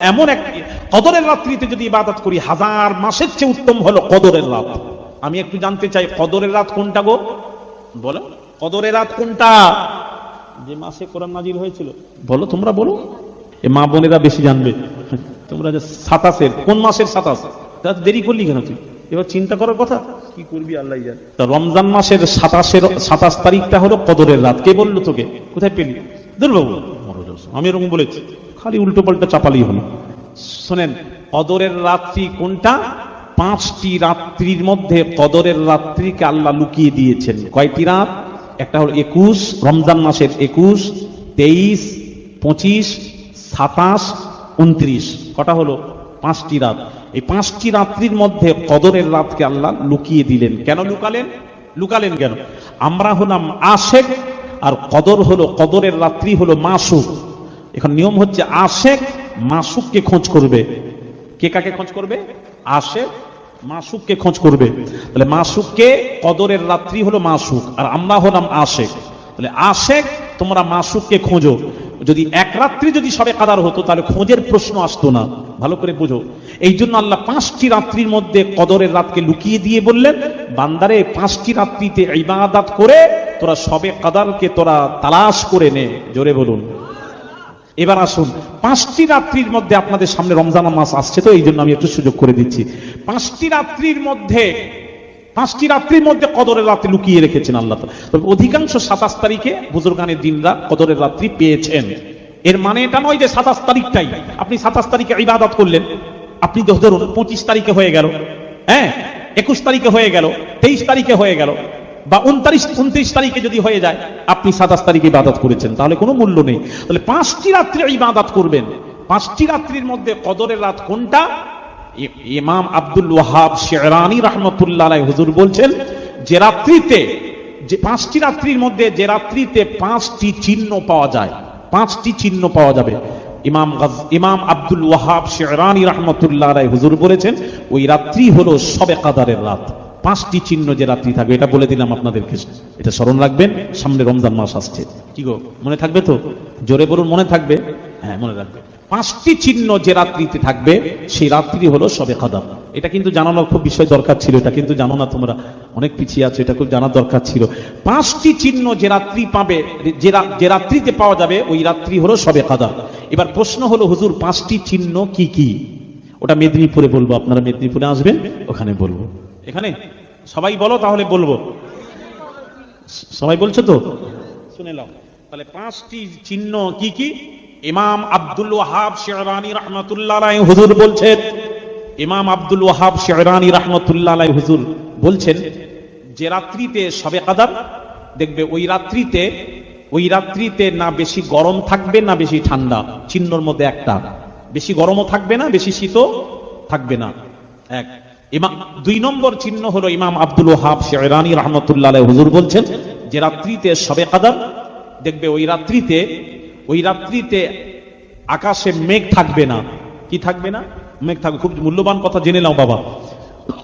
এমন এক কদরের রাত্রিতে যদি ইবাদত করি হাজার মাসের চেয়ে উত্তম হলো কদরের রাত। আমি একটু জানতে চাই কদরের রাত কোনটা গো? বলো। কদরের রাত কোনটা? যে মাসে কোরআন নাজির হয়েছিল। বলো তোমরা বলো। এ মা বোনেরা বেশি জানবে। তোমরা যে সাতাশের কোন মাসের সাতাশ? তা দেরি করলি কেন তুই? এবার চিন্তা করার কথা। কি করবি আল্লাহ জানে। তা রমজান মাসের সাতাশের সাতাশ তারিখটা হলো কদরের রাত। কে বলল তোকে? কোথায় পেলি? দুর্বাবু আমি এরকম বলেছি। খালি উল্টো পাল্টা চাপালি হলো শোনেন, কদরের রাত্রি কোনটা? পাঁচটি রাত্রির মধ্যে কদরের রাত্রিকে আল্লাহ লুকিয়ে দিয়েছেন। কয়টি রাত? একটা হলো একুশ, রমজান মাসের একুশ, তেইশ, পঁচিশ, সাতাশ, উনত্রিশ। কটা হলো? পাঁচটি রাত। এই পাঁচটি রাত্রির মধ্যে কদরের রাতকে আল্লাহ লুকিয়ে দিলেন। কেন লুকালেন? লুকালেন কেন? আমরা হলাম আশেক আর কদর হলো, কদরের রাত্রি হলো মাসুক। এখন নিয়ম হচ্ছে আশেক মাসুককে খোঁজ করবে। কে কাকে খোঁজ করবে? আশেক মাসুককে খোঁজ করবে। তাহলে মাসুককে কদরের রাত্রি হলো মাসুক, আর আমরা হলাম আশেক। তাহলে আশেক, তোমরা মাসুককে খোঁজো। যদি এক রাত্রি যদি সবে কাদার হতো, তাহলে খোঁজের প্রশ্ন আসতো না। ভালো করে বুঝো। এই জন্য আল্লাহ পাঁচটি রাত্রির মধ্যে কদরের রাতকে লুকিয়ে দিয়ে বললেন, বান্দারে, পাঁচটি রাত্রিতে ইবাদাত করে তোরা সবে কাদারকে তোরা তালাশ করে নে। জোরে বলুন। এবার আসুন, পাঁচটি রাত্রির মধ্যে আপনাদের সামনে রমজান মাস আসছে তো এই জন্য আমি একটু সুযোগ করে দিচ্ছি। পাঁচটি রাত্রির মধ্যে, পাঁচটি রাত্রির মধ্যে কদরের রাত্রি লুকিয়ে রেখেছেন আল্লাহ। তবে অধিকাংশ সাতাশ তারিখে বুজুর্গানের দিনরা কদরের রাত্রি পেয়েছেন। এর মানে এটা নয় যে সাতাশ তারিখটাই। আপনি সাতাশ তারিখে ইবাদত করলেন। আপনি ধরুন পঁচিশ তারিখে হয়ে গেল হ্যাঁ একুশ তারিখে হয়ে গেল, তেইশ তারিখে হয়ে গেল। বা উনত্রিশ উনত্রিশ তারিখে যদি হয়ে যায়, আপনি সাতাশ তারিখে ইবাদত করেছেন, তাহলে কোনো মূল্য নেই। তাহলে পাঁচটি রাত্রে ইবাদত করবেন। পাঁচটি রাত্রির মধ্যে কদরের রাত কোনটা? ইমাম আব্দুল ওয়াহাব শেরানি রহমতুল্লাহ হুজুর বলছেন, যে রাত্রিতে, যে পাঁচটি রাত্রির মধ্যে, যে রাত্রিতে পাঁচটি চিহ্ন পাওয়া যায়, পাঁচটি চিহ্ন পাওয়া যাবে। ইমাম ইমাম আব্দুল ওয়াহাব শেরানি রহমতুল্লাহ হুজুর বলেছেন, ওই রাত্রি হলো সবে কাদারের রাত। পাঁচটি চিহ্ন যে রাত্রি থাকবে, এটা বলে দিলাম আপনাদেরকে। এটা স্মরণ রাখবেন, সামনে রমজান মাস আসছে। কি গো, মনে থাকবে তো? জোরে বলুন, মনে থাকবে? হ্যাঁ মনে রাখবে। পাঁচটি চিহ্ন যে রাত্রিতে থাকবে, সেই রাত্রি হলো সবে কাদার এটা কিন্তু জানানোর খুব বিষয় দরকার ছিল, এটা কিন্তু জানো না তোমরা। অনেক পিছিয়ে আছো, এটা খুব জানার দরকার ছিল। পাঁচটি চিহ্ন যে রাত্রি পাবে, যে রাত্রিতে পাওয়া যাবে, ওই রাত্রি হলো সবে কাদার এবার প্রশ্ন হলো, হুজুর, পাঁচটি চিহ্ন কি কি? ওটা মেদিনীপুরে বলব, আপনারা মেদিনীপুরে আসবেন, ওখানে বলব। এখানে? সবাই বলো, তাহলে বলব। সবাই বলছো তো? শুনে নাও। তাহলে পাঁচটি চিহ্ন কি কি? ইমাম আব্দুল ওয়াহাব শেরানি রহমতুল্লাহ আলাইহি হুজুর বলছেন, ইমাম আব্দুল ওয়াহাব শেরানি রহমতুল্লাহ আলাইহি হুজুর বলছেন, যে রাত্রিতে সবে কাদার, দেখবে ওই রাত্রিতে ওই রাত্রিতে না বেশি গরম থাকবে না বেশি ঠান্ডা, চিহ্নর মধ্যে একটা। বেশি গরমও থাকবে না, বেশি শীতও থাকবে না। এক। ইমাম, দুই নম্বর চিহ্ন হলো ইমাম আব্দুল ওহাব শেরানি রহমতুল্লাহ হুজুর বলছেন যে রাত্রিতে সবে কাদার, দেখবে ওই রাত্রিতে ওই রাত্রিতে আকাশে মেঘ থাকবে না। কি থাকবে না? মেঘ থাকবে। খুব মূল্যবান কথা জেনে নাও বাবা।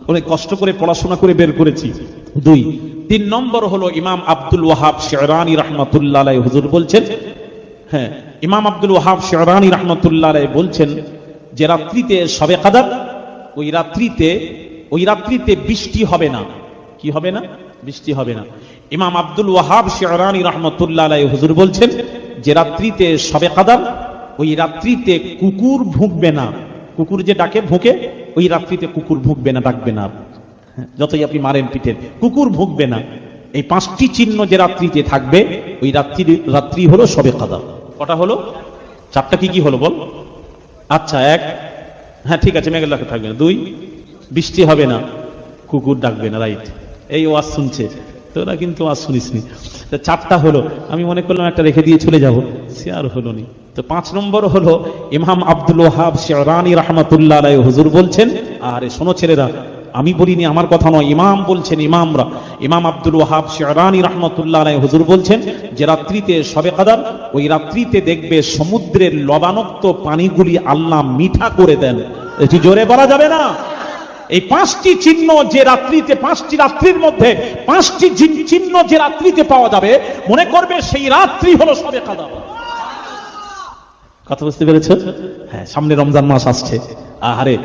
অনেক কষ্ট করে পড়াশোনা করে বের করেছি। দুই, তিন নম্বর হলো ইমাম আব্দুল ওয়াহাব শেরানি রহমতুল্লাহ হুজুর বলছেন হ্যাঁ ইমাম আব্দুল ওয়াহাব শেরানি রহমতুল্লাহ বলছেন যে রাত্রিতে সবে কাদার ওই রাত্রিতে ওই রাত্রিতে বৃষ্টি হবে না। কি হবে না? বৃষ্টি হবে না। ইমাম আব্দুল ওয়াহাব শেরানি রহমতুল্লাহ আলাইহি হুজুর বলছেন যে রাত্রিতে সবে কাদার, ওই রাত্রিতে কুকুর ভুঁকবে না। কুকুর যে ডাকে ভুঁকে ওই রাত্রিতে কুকুর ভুঁকবে না, ডাকবে না। যতই আপনি মারেন পিঠের, কুকুর ভুঁকবে না। এই পাঁচটি চিহ্ন যে রাত্রিতে থাকবে, ওই রাত্রি রাত্রি হলো সবে কাদা কটা হলো? চারটা কি কি হলো বল? আচ্ছা এক হ্যাঁ ঠিক আছে, মেঘের লাখে থাকবে না। দুই, বৃষ্টি হবে না। কুকুর ডাকবে না, রাইট। এই ওয়াজ শুনছে। তোরা কিন্তু ওয়াজ শুনিসনি। তো চারটা হলো, আমি মনে করলাম একটা রেখে দিয়ে চলে যাব। সে আর হলো নি। তো পাঁচ নম্বর হলো, ইমাম আব্দুল ওহাব শেরানি রহমতুল্লাহ আলাই হুজুর বলছেন, আরে শোনো ছেলেরা, আমি বলিনি আমার কথা নয়, ইমাম বলছেন ইমামরা। ইমাম আব্দুল ওহাব শেরানি রহমতুল্লাহ রায় হুজুর বলছেন যে রাত্রিতে সবে কাদার, ওই রাত্রিতে দেখবে সমুদ্রের লবানক্ত পানিগুলি আল্লাহ মিঠা করে দেন। একটু জোরে বলা যাবে না? এই পাঁচটি চিহ্ন যে রাত্রিতে, পাঁচটি রাত্রির মধ্যে, পাঁচটি চিহ্ন যে রাত্রিতে পাওয়া যাবে, মনে করবে সেই রাত্রি হলো সবে কাদা কথা বুঝতে পেরেছ? হ্যাঁ সামনে রমজান মাস আসছে। আহারে।